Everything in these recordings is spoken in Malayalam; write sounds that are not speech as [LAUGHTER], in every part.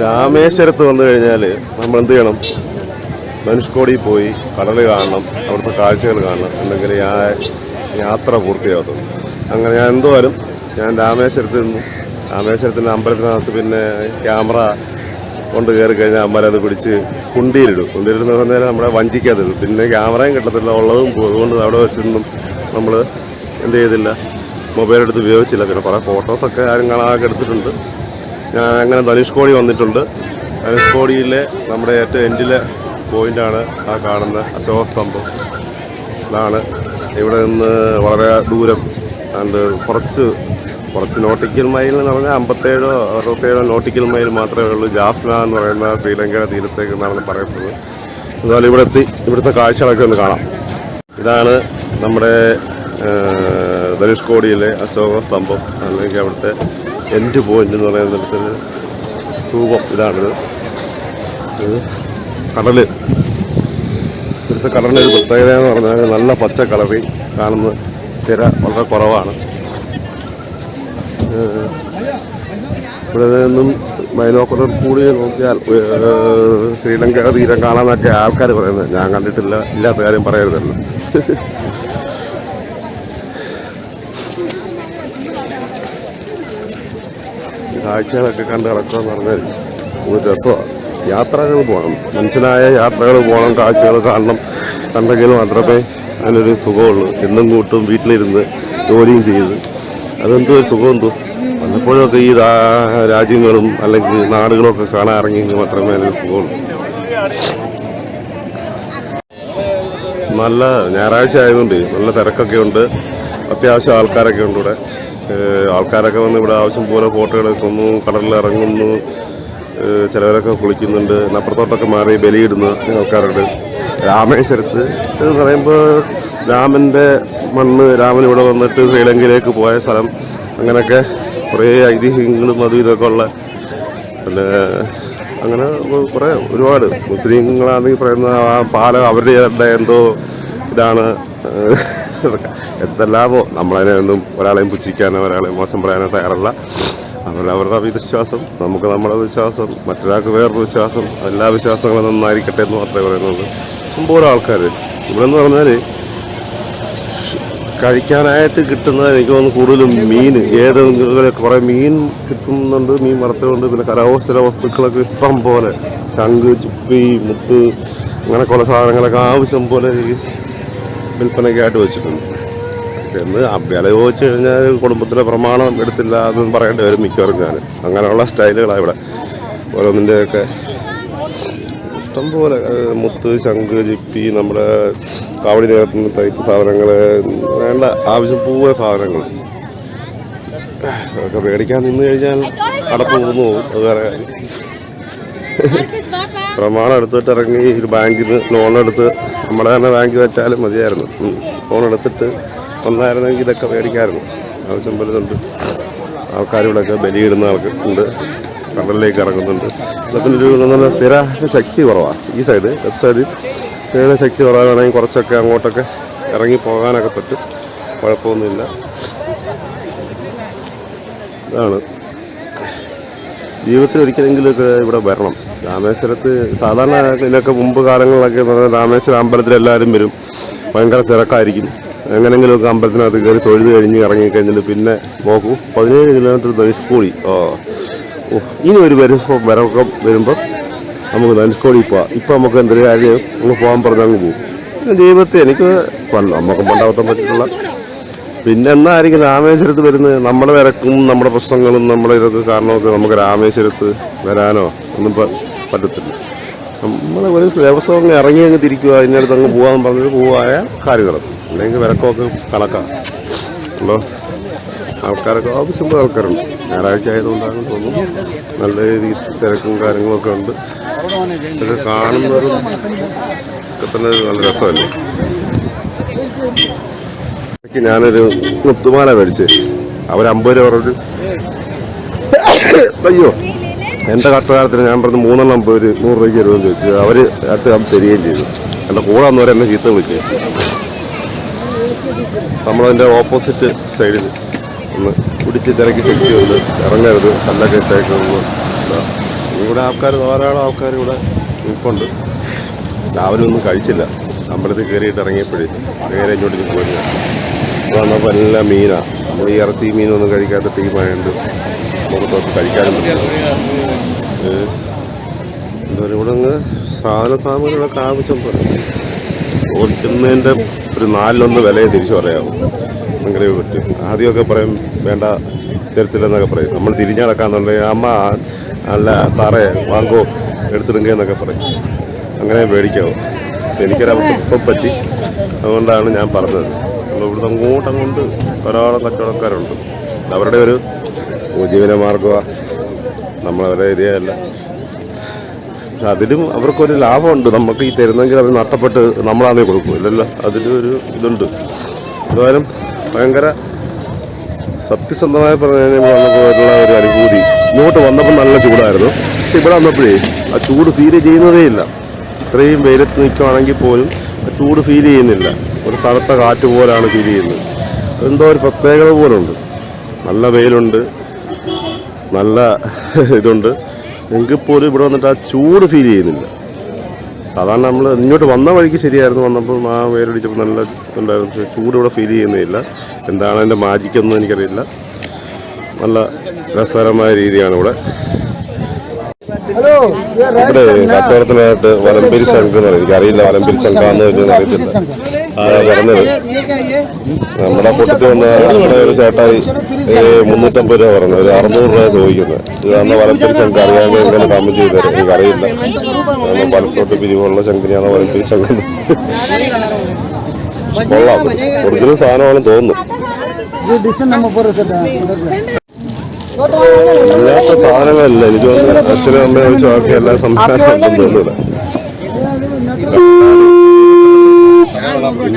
രാമേശ്വരത്ത് വന്നു കഴിഞ്ഞാൽ നമ്മൾ എന്ത് ചെയ്യണം? ധനുഷ്കോടി പോയി കടൽ കാണണം അവിടുത്തെ കാഴ്ചകൾ കാണണം അല്ലെങ്കിൽ ആ യാത്ര പൂർത്തിയാകത്തുള്ളൂ അങ്ങനെ ഞാൻ എന്തുവാലും ഞാൻ രാമേശ്വരത്ത് നിന്ന്. രാമേശ്വരത്തിന്റെ അമ്പലത്തിനകത്ത് പിന്നെ ക്യാമറ കൊണ്ട് കയറി കഴിഞ്ഞാൽ അമ്മ അത് പിടിച്ച് കുണ്ടിയിലിടും. കുണ്ടിയിലിടുന്ന പറഞ്ഞാൽ വഞ്ചിക്കാതെ വഞ്ചിക്കാതിടും പിന്നെ ക്യാമറയും കിട്ടത്തില്ല ഉള്ളതും അതുകൊണ്ട് അവിടെ വെച്ചൊന്നും നമ്മൾ എന്ത് ചെയ്തില്ല മൊബൈൽ എടുത്ത് ഉപയോഗിച്ചില്ല. പിന്നെ കുറേ ഫോട്ടോസൊക്കെ ആരും കാണാതെ എടുത്തിട്ടുണ്ട്. ഞാൻ അങ്ങനെ ധനുഷ്കോടി വന്നിട്ടുണ്ട്. ധനുഷ്കോടിയിലെ നമ്മുടെ ഏറ്റവും എൻഡിലെ പോയിന്റാണ് ആ കാണുന്ന അശോകസ്തംഭം. ഇതാണ് ഇവിടെ നിന്ന് വളരെ ദൂരം. അണ്ട് കുറച്ച് കുറച്ച് നോട്ടിക്കൽ മൈൽ എന്ന് പറഞ്ഞാൽ അമ്പത്തേഴോ അറുപത്തേഴോ നോട്ടിക്കൽ മൈൽ മാത്രമേ ഉള്ളൂ. ജാഫ്ന എന്ന് പറയുന്ന ശ്രീലങ്കയുടെ തീരത്തേക്ക് എന്നാണ് പറയപ്പെടുന്നത് അതുപോലെ ഇവിടെ എത്തി ഇവിടുത്തെ കാഴ്ചകളൊക്കെ ഒന്ന് കാണാം. ഇതാണ് നമ്മുടെ ധനുഷ്കോടിയിലെ അശോക സ്തംഭം അല്ലെങ്കിൽ അവിടുത്തെ എൻഡ് പോയിന്റ് എന്ന് പറയുന്നിടത്തൊരു രൂപം ഇതാണിത് ഇത് കടൽ. ഇവിടുത്തെ കടലിന്റെ ഒരു പ്രത്യേകത എന്ന് പറഞ്ഞാൽ നല്ല പച്ച കളറിൽ കാണുന്ന തിര വളരെ കുറവാണ്. ഇവിടെ നിന്നും ബൈനോക്കുലർ കൂടി നോക്കിയാൽ ശ്രീലങ്ക തീരം കാണാമെന്നൊക്കെ ആൾക്കാർ പറയുന്നത്. ഞാൻ കണ്ടിട്ടില്ല ഇല്ലാത്ത കാര്യം പറയരുതല്ലോ. കാഴ്ചകളൊക്കെ കണ്ട് കിടക്കുക എന്ന് പറഞ്ഞാൽ ഒരു രസമാണ് യാത്രകൾ പോകണം. മനുഷ്യനായ യാത്രകൾ പോകണം കാഴ്ചകൾ കാണണം. കണ്ടെങ്കിൽ മാത്രമേ അതിനൊരു സുഖമുള്ളൂ. എന്നും കൂട്ടും വീട്ടിലിരുന്ന് ജോലിയും ചെയ്ത്. അതെന്തോ ഒരു സുഖം എന്തോ. വല്ലപ്പോഴൊക്കെ ഈ രാജ്യങ്ങളും അല്ലെങ്കിൽ നാടുകളൊക്കെ കാണാൻ ഇറങ്ങിയെങ്കിൽ മാത്രമേ അതിനൊരു സുഖമുള്ളൂ. നല്ല ഞായറാഴ്ച ആയതുകൊണ്ട് നല്ല തിരക്കൊക്കെ ഉണ്ട്. അത്യാവശ്യം ആൾക്കാരൊക്കെ ഉണ്ട് ഇവിടെ. ആൾക്കാരൊക്കെ വന്ന് ഇവിടെ ആവശ്യം പോലെ ഫോട്ടോകൾ എടുക്കുന്നു കടലിൽ ഇറങ്ങുന്നു ചിലവരൊക്കെ കുളിക്കുന്നുണ്ട് അപ്പുറത്തോട്ടൊക്കെ മാറി ബലിയിടുന്ന ആൾക്കാരുണ്ട്. രാമേശ്വരത്ത് എന്ന് പറയുമ്പോൾ രാമന്റെ മണ്ണ് രാമൻ ഇവിടെ വന്നിട്ട് ശ്രീലങ്കയിലേക്ക് പോയ സ്ഥലം അങ്ങനെയൊക്കെ കുറേ ഐതിഹ്യങ്ങളും അതും ഇതൊക്കെ ഉള്ള പിന്നെ അങ്ങനെ കുറേ ഒരുപാട് മുസ്ലിങ്ങളാണെങ്കിൽ പറയുന്ന ആ പാലം അവരുടെ എന്തോ ഇതാണ്. ഇതൊക്കെ. എന്തെല്ലാമോ നമ്മളതിനെ ഒന്നും ഒരാളെയും പുച്ഛിക്കാനോ ഒരാളെയും മോശം പറയാനോ തയ്യാറല്ല. അവരുടെ വിശ്വാസം നമുക്ക് നമ്മുടെ വിശ്വാസം മറ്റൊരാൾക്ക് വേറൊരു വിശ്വാസം എല്ലാ വിശ്വാസങ്ങളും നന്നായിരിക്കട്ടെ എന്ന് മാത്രമേ പറയുന്നുള്ളൂ. ഇഷ്ടംപോലെ ആൾക്കാർ ഇവിടെ എന്ന് പറഞ്ഞാൽ കഴിക്കാനായിട്ട് കിട്ടുന്നത് എനിക്ക് തോന്നുന്നു കൂടുതലും മീൻ. ഏതെങ്കിലും കുറേ മീൻ കിട്ടുന്നുണ്ട് മീൻ വറുത്തുകൊണ്ട് പിന്നെ കരകൗശല വസ്തുക്കളൊക്കെ ഇഷ്ടം പോലെ. ശംഖ് ചുപ്പി മുത്ത് അങ്ങനെ കുറേ സാധനങ്ങളൊക്കെ ആവശ്യം പോലെ വിൽപ്പനയ്ക്കായിട്ട് വെച്ചിട്ടുണ്ട്. എന്ന് വില ചോദിച്ചു കഴിഞ്ഞാൽ കുടുംബത്തിലെ പ്രമാണം എടുത്തില്ല എന്ന് പറയേണ്ടി വരും മിക്കവാറും ഞാൻ. അങ്ങനെയുള്ള സ്റ്റൈലുകളാണ് ഇവിടെ. ഓരോന്നിന്റെയൊക്കെ ഇഷ്ടം പോലെ ഏഹ്, മുത്ത് ശംഖ് ജിപ്പി നമ്മുടെ കാവടി നേരത്തുന്ന ടൈപ്പ് സാധനങ്ങൾ വേണ്ട ആവശ്യം പൂവ സാധനങ്ങൾ അതൊക്കെ മേടിക്കാൻ നിന്ന് കഴിഞ്ഞാൽ അടപ്പ് പോകുന്നു പോകും. അത് വേറെ പ്രമാണം എടുത്തിട്ട് ഇറങ്ങി ഒരു ബാങ്കിൽ നിന്ന് ലോൺ എടുത്ത് നമ്മുടെ തന്നെ ബാങ്കിൽ വെച്ചാലും മതിയായിരുന്നു. ലോൺ എടുത്തിട്ട് വന്നായിരുന്നെങ്കിൽ ഇതൊക്കെ മേടിക്കായിരുന്നു. ആവശ്യം പലതുണ്ട് ആൾക്കാരിവിടെയൊക്കെ ബലിയിടുന്ന ആൾക്ക് ഉണ്ട്. കടലിലേക്ക് ഇറങ്ങുന്നുണ്ട്. ഇതൊക്കെ ഒരു നല്ല സ്ഥിര ശക്തി കുറവാണ് ഈ സൈഡ് ലെഫ്റ്റ് സൈഡ് തിരയുടെ ശക്തി കുറവാണെങ്കിൽ കുറച്ചൊക്കെ അങ്ങോട്ടൊക്കെ ഇറങ്ങി പോകാനൊക്കെ പറ്റും. കുഴപ്പമൊന്നുമില്ല. ഇതാണ്. ജീവിതത്തിൽ ഒരിക്കലെങ്കിലും ഇവിടെ വരണം. രാമേശ്വരത്ത് സാധാരണ ഇതിനൊക്കെ മുമ്പ് കാലങ്ങളിലൊക്കെ എന്ന് പറഞ്ഞാൽ രാമേശ്വരം അമ്പലത്തിൽ എല്ലാവരും വരും. ഭയങ്കര തിരക്കായിരിക്കും. എങ്ങനെങ്കിലുമൊക്കെ അമ്പലത്തിനകത്ത് കയറി തൊഴുത് കഴിഞ്ഞ് ഇറങ്ങിക്കഴിഞ്ഞിട്ട് പിന്നെ നോക്കൂ. പതിനേഴ് കിലോമീറ്റർ ധനുഷ്കോടി ഓ. ഇനി ഒരു വരുമ്പോൾ വരവൊക്കെ വരുമ്പോൾ നമുക്ക് ധനുഷ്കോടി പോവാം. ഇപ്പം നമുക്ക് എന്തൊരു കാര്യം? അങ്ങ് പോകാൻ പറഞ്ഞ് അങ്ങ് പോകും. ദൈവത്തെ എനിക്ക് നമുക്ക് പണ്ടാവത്തം പറ്റിയിട്ടുള്ള പിന്നെ എന്നായിരിക്കും രാമേശ്വരത്ത് വരുന്നത്? നമ്മുടെ വിലക്കും നമ്മുടെ പ്രശ്നങ്ങളും നമ്മുടെ ഇതൊക്കെ കാരണമൊക്കെ നമുക്ക് രാമേശ്വരത്ത് വരാനോ? ഒന്നും പറ്റത്തില്ല. നമ്മൾ ഒരു ദിവസം അങ്ങ് ഇറങ്ങി അങ്ങ് തിരിക്കുക അതിനടുത്ത് അങ്ങ് പോകാൻ പറഞ്ഞിട്ട് പോവായ കാര്യങ്ങൾ. അല്ലെങ്കിൽ വിലക്കമൊക്കെ കണക്കാം. ഹലോ ആൾക്കാരൊക്കെ ആവശ്യമുള്ള ആൾക്കാരുണ്ട്. ഞായറാഴ്ച ആയതുകൊണ്ടാണെന്ന് തോന്നുന്നു നല്ല രീതിയിൽ തിരക്കും കാര്യങ്ങളൊക്കെ ഉണ്ട്. ഇതൊക്കെ കാണുന്നതും ഒക്കെ തന്നെ നല്ല രസമല്ലേ? ഞാനൊരു മുത്തുമാല മേടിച്ച് അവരമ്പത് രൂപ പറഞ്ഞു അയ്യോ എന്റെ കഷ്ടകാലത്തിന് ഞാൻ പറഞ്ഞ് മൂന്നെണ്ണം പേര് നൂറ് രൂപയ്ക്ക് തരുമെന്ന് ചോദിച്ചു. അവർ അടുത്ത് അത് തരികയും ചെയ്തു. എന്റെ കൂടെ വന്നവരെ എന്നെ ചീത്ത വിളിച്ചു. നമ്മളതിന്റെ ഓപ്പോസിറ്റ് സൈഡിൽ ഒന്ന് പിടിച്ച് തിരക്കി ശക്തി ഒന്ന് ഇറങ്ങരുത് കല്ലൊക്കെ ഇട്ടേക്കൊന്ന് ഇവിടെ ആൾക്കാർ ധാരാളം ആൾക്കാർ ഇവിടെ നിൽപ്പുണ്ട്. രാവിലെ ഒന്നും കഴിച്ചില്ല. അമ്പലത്തിൽ കയറിയിട്ട് ഇറങ്ങിയപ്പോഴേ നേരെ ഇങ്ങോട്ട് ഇപ്പോൾ വന്നപ്പോൾ എല്ലാം മീനാണ് നമ്മൾ ഈ ഇറച്ചി മീനൊന്നും കഴിക്കാത്ത ടീമായതുകൊണ്ട് നമുക്കൊക്കെ കഴിക്കാനും പറ്റും എന്താ ഇവിടെ അങ്ങ് സാധന സാമഗ്രികളൊക്കെ ആവശ്യം ഓടിക്കുന്നതിന്റെ ഒരു നാലിലൊന്ന് വിലയെ തിരിച്ചു പറയാവും. അങ്ങനെ പറ്റും. ആദ്യമൊക്കെ പറയും വേണ്ട തരത്തില്ലെന്നൊക്കെ പറയും. നമ്മൾ തിരിഞ്ഞു നടക്കാന്നുണ്ടെങ്കിൽ അമ്മ അല്ല സാറേ വാങ്ങോ എടുത്തിടുങ്ക എന്നൊക്കെ പറയും. അങ്ങനെ മേടിക്കാവും. എനിക്കൊരവസ്ഥ പറ്റി. അതുകൊണ്ടാണ് ഞാൻ പറഞ്ഞത്. നമ്മൾ ഇവിടുന്ന് അങ്ങോട്ട് അങ്ങോട്ട് ധാരാളം കച്ചവടക്കാരുണ്ട്. അവരുടെ ഒരു ഉപജീവന മാർഗമാണ് നമ്മളവരെ പക്ഷെ അതിലും അവർക്കൊരു ലാഭമുണ്ട്. നമുക്ക് ഈ തരുന്നെങ്കിൽ അവർ നഷ്ടപ്പെട്ട് നമ്മളാണേ കൊടുക്കും. ഇല്ലല്ലോ. ഒരു ഇതുണ്ട്. എന്തായാലും ഭയങ്കര സത്യസന്ധമായി പറഞ്ഞാൽ വന്നപ്പോഴുള്ള ഒരു അനുഭൂതി. ഇങ്ങോട്ട് വന്നപ്പോൾ നല്ല ചൂടായിരുന്നു. പക്ഷെ ഇവിടെ വന്നപ്പോഴേ ആ ചൂട് ഫീൽ ചെയ്യുന്നതേ ഇല്ല. ഇത്രയും വെയിലത്ത് നിൽക്കുവാണെങ്കിൽ പോലും ആ ചൂട് ഫീൽ ചെയ്യുന്നില്ല. ഒരു തണുത്ത കാറ്റ് പോലാണ് ഫീൽ ചെയ്യുന്നത്. എന്തോ ഒരു പ്രത്യേകത പോലുണ്ട്. നല്ല വെയിലുണ്ട്. നല്ല [LAUGHS] ഇതുണ്ട്. എങ്കിൽ പോലും ഇവിടെ വന്നിട്ട് ആ ചൂട് ഫീൽ ചെയ്യുന്നില്ല. സാധാരണ നമ്മൾ ഇങ്ങോട്ട് വന്ന വഴിക്ക് ശരിയായിരുന്നു. വന്നപ്പോൾ ആ വേരടിച്ചപ്പോൾ നല്ല ഉണ്ടായിരുന്നു ചൂട് ഇവിടെ ഫീൽ ചെയ്യുന്നില്ല. എന്താണ് അതിന്റെ മാജിക്കൊന്നും എനിക്കറിയില്ല. നല്ല രസകരമായ രീതിയാണ് ഇവിടെ. ഇവിടെ കച്ചവടത്തിനായിട്ട് വലമ്പേരി ശംഖ് എന്ന് പറയും. എനിക്കറിയില്ല വലമ്പേരി ശംഖാന്ന് അറിയത്തില്ല. പറഞ്ഞത്. നമ്മുടെ കൂട്ടത്തിൽ വന്ന ഒരു ചേട്ടായി മുന്നൂറ്റമ്പത് രൂപ പറഞ്ഞു. ഒരു അറുന്നൂറ് രൂപ ചോദിക്കുന്നത് ഇത് അന്ന് വലത്തിരിച്ച് എനിക്ക് അറിയാതെ ഇങ്ങനെ കമ്മി ചെയ്ത് തരാം. എനിക്ക് അറിയില്ല. വലത്തോട്ട് പിരിവുള്ള ശങ്കിനെയാണ് വലത്തിരിച്ച് അങ്ങനെ കൊള്ളാം. ഒറിജിനൽ സാധനമാണെന്ന് തോന്നുന്നു. ഇല്ലാത്ത സാധനങ്ങളല്ല. എനിക്ക് തോന്നുന്നു. അച്ഛനും അമ്മയും ചോദിക്കാൻ എല്ലാ സംസ്ഥാനം തോന്നുന്നില്ല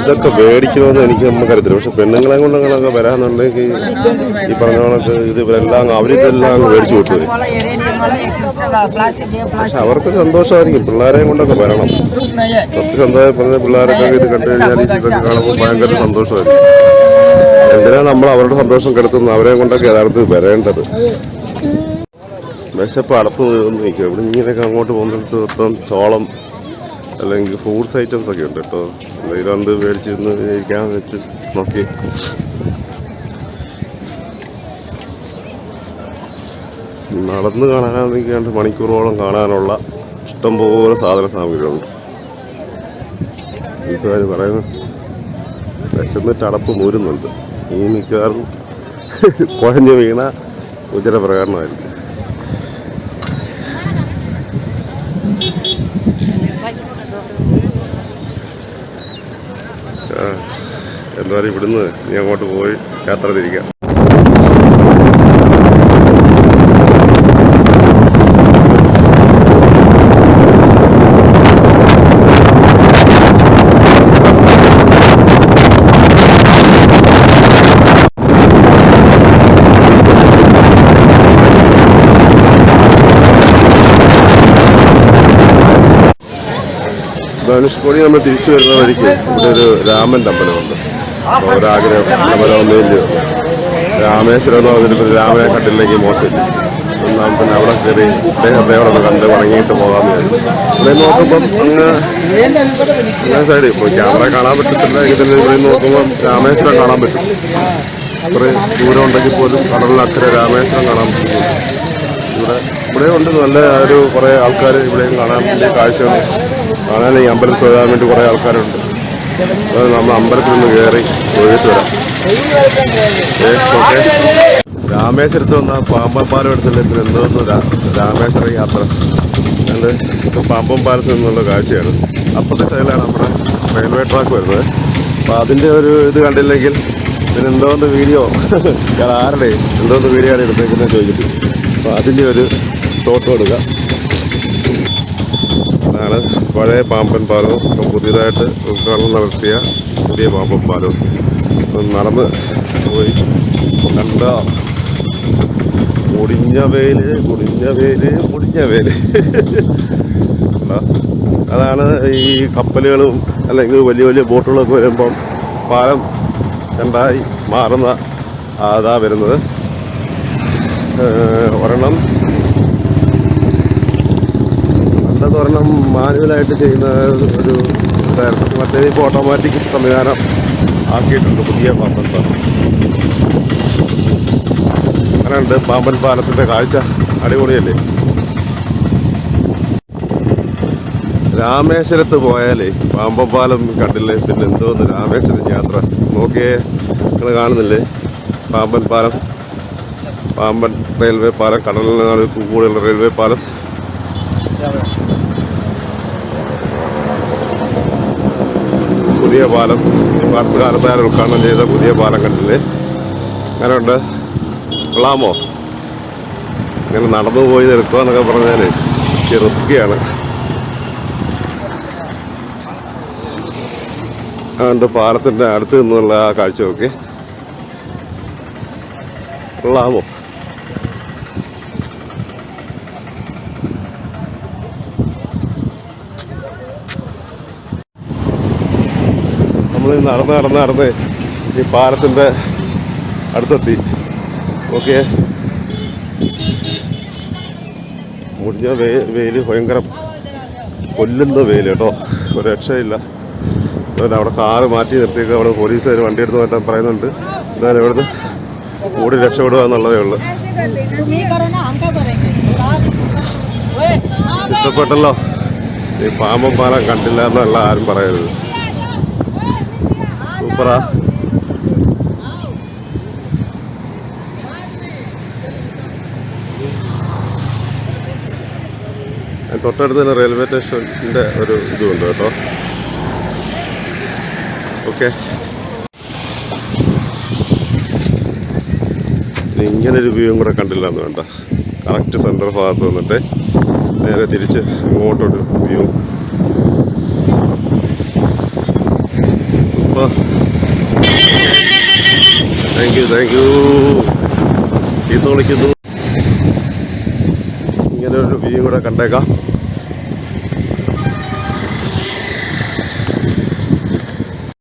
ഇതൊക്കെ മേടിക്കണമെന്ന് എനിക്ക് നമുക്കറിയത്തില്ല. പക്ഷെ പെണ്ണുങ്ങളെ കൊണ്ട് അങ്ങനെയൊക്കെ വരാന്നുണ്ടെങ്കിൽ ഈ പറഞ്ഞ കണക്ക് ഇത് ഇവരെല്ലാം അവരിതെല്ലാം മേടിച്ചു വിട്ടു പക്ഷെ അവർക്ക് സന്തോഷമായിരിക്കും. പിള്ളേരെയും കൊണ്ടൊക്കെ വരണം. കുറച്ച് സന്തോഷം പറഞ്ഞ പിള്ളേരൊക്കെ ഇത് കണ്ടു കഴിഞ്ഞാൽ കാണുമ്പോൾ ഭയങ്കര സന്തോഷമായിരിക്കും. എന്തിനാ നമ്മൾ അവരുടെ സന്തോഷം കെടുത്തുന്നത്? അവരെ കൊണ്ടൊക്കെ യഥാർത്ഥത്തിൽ വരേണ്ടത്. വിശപ്പ് അടപ്പ് നിൽക്കും ഇവിടെ ഇങ്ങനെയൊക്കെ അങ്ങോട്ട് പോകുന്നിടത്ത് ചോളം അല്ലെങ്കിൽ ഫ്രൂട്ട്സ് ഐറ്റംസ് ഒക്കെ ഉണ്ട് കേട്ടോ. എന്തെങ്കിലും എന്ത് മേടിച്ച് ഇന്ന് കഴിക്കാൻ വെച്ച് നോക്കി. നടന്ന് കാണാനാണെങ്കിൽ രണ്ട് മണിക്കൂറോളം കാണാനുള്ള ഇഷ്ടംപോലെ സാധന സാമഗ്രികളുണ്ട്. വീട്ടുകാർ പറയുന്നു വിശന്നിട്ട് അടപ്പ് മൂരുന്നുണ്ട്. ഈ മിക്കവാറും കുഴഞ്ഞു വീണ ഉജര പ്രകടനമായിരിക്കും പറയുക ഇവിടുന്ന് നീ അങ്ങോട്ട് പോയി യാത്ര തിരിക്കാം. ധനുഷ്കോടി നമ്മൾ തിരിച്ചു വരുന്ന വഴിക്ക് ഇവിടെ ഒരു രാമൻ അമ്പലമുണ്ട് ഒരാഗ്രഹം അമ്പലമൊന്നുമില്ല രാമേശ്വരം എന്ന് പറഞ്ഞിട്ട് രാമനെ കണ്ടില്ലെങ്കിൽ മോശമില്ല. ഒന്നാം പിന്നെ അവിടെ കയറി അദ്ദേഹത്തെ ഒന്ന് കണ്ട് വണങ്ങിയിട്ട് വിചാരിച്ചു. ഇവിടെ നോക്കുമ്പം അങ്ങ് സൈഡ് ഇപ്പോൾ ക്യാമറ കാണാൻ പറ്റത്തില്ല. എങ്കിൽ തന്നെ ഇവിടെ നോക്കുമ്പം രാമേശ്വരം കാണാൻ പറ്റും. കുറേ ദൂരം ഉണ്ടെങ്കിൽ പോലും കടലിനക്കരെ രാമേശ്വരം കാണാൻ പറ്റും. ഇവിടെ ഇവിടെ ഉണ്ട്. നല്ല ഒരു കുറേ ആൾക്കാർ ഇവിടെയും കാണാൻ വലിയ കാഴ്ചകൾ. കാണാൻ ഈ അമ്പലത്തിൽ വരാൻ വേണ്ടി കുറേ ആൾക്കാരുണ്ട്. അത് നമ്മൾ അമ്പലത്തിൽ നിന്ന് കയറി പോയിട്ട് വരാം. രാമേശ്വരത്ത് വന്ന പാമ്പൻ പാലം എടുത്തില്ല എന്തോന്ന് രാമേശ്വര യാത്ര. അത് ഇപ്പം പാമ്പൻ പാലത്ത് നിന്നുള്ള കാഴ്ചയാണ്. അപ്പുറത്തെ സൈഡിലാണ് നമ്മുടെ റെയിൽവേ ട്രാക്ക് വരുന്നത്. അപ്പോൾ അതിന്റെ ഒരു ഇത് കണ്ടില്ലെങ്കിൽ പിന്നെ എന്തോന്ന് വീഡിയോ [LAUGHS] ഞാൻ ആരുടെ? എന്തോന്ന് വീഡിയോ ആണ് എടുത്തേക്കുന്നത് ചോദിച്ചിട്ട്. അപ്പോൾ അതിന്റെ ഒരു ഫോട്ടോ എടുക്കുക അതാണ് പഴയ പാമ്പൻ പാലം ഇപ്പം പുതിയതായിട്ട് ഉദ്ഘാടനം നടത്തിയ പുതിയ പാമ്പൻ പാലം. നടന്ന് പോയി. കണ്ട മുടിഞ്ഞ വേൽ മുടിഞ്ഞ വേൽ മുടിഞ്ഞ വേൽ. അതാണ് ഈ കപ്പലുകളും അല്ലെങ്കിൽ വലിയ വലിയ ബോട്ടുകളൊക്കെ വരുമ്പം പാലം രണ്ടായി മാറുന്ന അതാ വരുന്നത്. ഒരെണ്ണം അത് ഒരെണ്ണം മാനുവലായിട്ട് ചെയ്യുന്ന ഒരു ഇതായിരുന്നു മറ്റേത് ഇപ്പോൾ ഓട്ടോമാറ്റിക് സംവിധാനം ആക്കിയിട്ടുണ്ട് പുതിയ പാമ്പൻ പാലം. അങ്ങനെയുണ്ട്. പാമ്പൻ പാലത്തിന്റെ കാഴ്ച അടിപൊളിയല്ലേ? രാമേശ്വരത്ത് പോയാലേ പാമ്പൻ പാലം കണ്ടില്ലേ? പിന്നെ എന്തോന്ന് രാമേശ്വരം യാത്ര? നോക്കിയേ. നിങ്ങൾ കാണുന്നില്ലേ? പാമ്പൻ പാലം. പാമ്പൻ റെയിൽവേ പാലം കടലിനാട് കൂടുതൽ റെയിൽവേ പാലം. പുതിയ പാലം പാർത്ത് കാലത്തായാലും ഉദ്ഘാടനം ചെയ്ത പുതിയ പാലം കണ്ടില്ലേ? അങ്ങനെ ഉണ്ട് കൊള്ളാമോ? ഇങ്ങനെ നടന്നു പോയി നിൽക്കുക എന്നൊക്കെ പറഞ്ഞാൽ റിസ്ക്കിയാണ് അതുകൊണ്ട് പാലത്തിന്റെ അടുത്ത് നിന്നുള്ള ആ കാഴ്ച നോക്കി. കൊള്ളാമോ? നമ്മൾ നടന്ന് നടന്ന് നടന്ന് ഈ പാലത്തിന്റെ അടുത്തെത്തി. ഓക്കെ. മുടിഞ്ഞ വേ വെയിൽ ഭയങ്കര കൊല്ലുന്ന വെയിൽ കേട്ടോ. ഒരു രക്ഷയില്ല. അതുപോലെ അവിടെ കാറ് മാറ്റി നിർത്തിയൊക്കെ അവിടെ പോലീസുകാർ വണ്ടി എടുത്ത് മാറ്റാൻ പറയുന്നുണ്ട്. ഞാൻ ഇവിടുന്ന് കൂടി രക്ഷപ്പെടുക എന്നുള്ളതേ ഉള്ളൂ. ഇഷ്ടപ്പെട്ടല്ലോ? ഈ പാമ്പും പാലം കണ്ടില്ല എന്നല്ല ആരും പറയരുത്. സൂപ്പറാ. തൊട്ടടുത്ത് തന്നെ റെയിൽവേ സ്റ്റേഷന്റെ ഒരു ഇതുണ്ട് കേട്ടോ. ഓക്കെ. ഇങ്ങനൊരു വ്യൂവും കൂടെ കണ്ടില്ല എന്ന് വേണ്ട. കറക്റ്റ് സെന്റർ ഭാഗത്ത് വന്നിട്ട് നേരെ തിരിച്ച് ഇങ്ങോട്ടൊരു view. Super thank you thank you ചീത്ത വിളിക്കുന്നു ഇങ്ങനെ ഒരു വ്യൂ കൂടെ കണ്ടേക്കാം.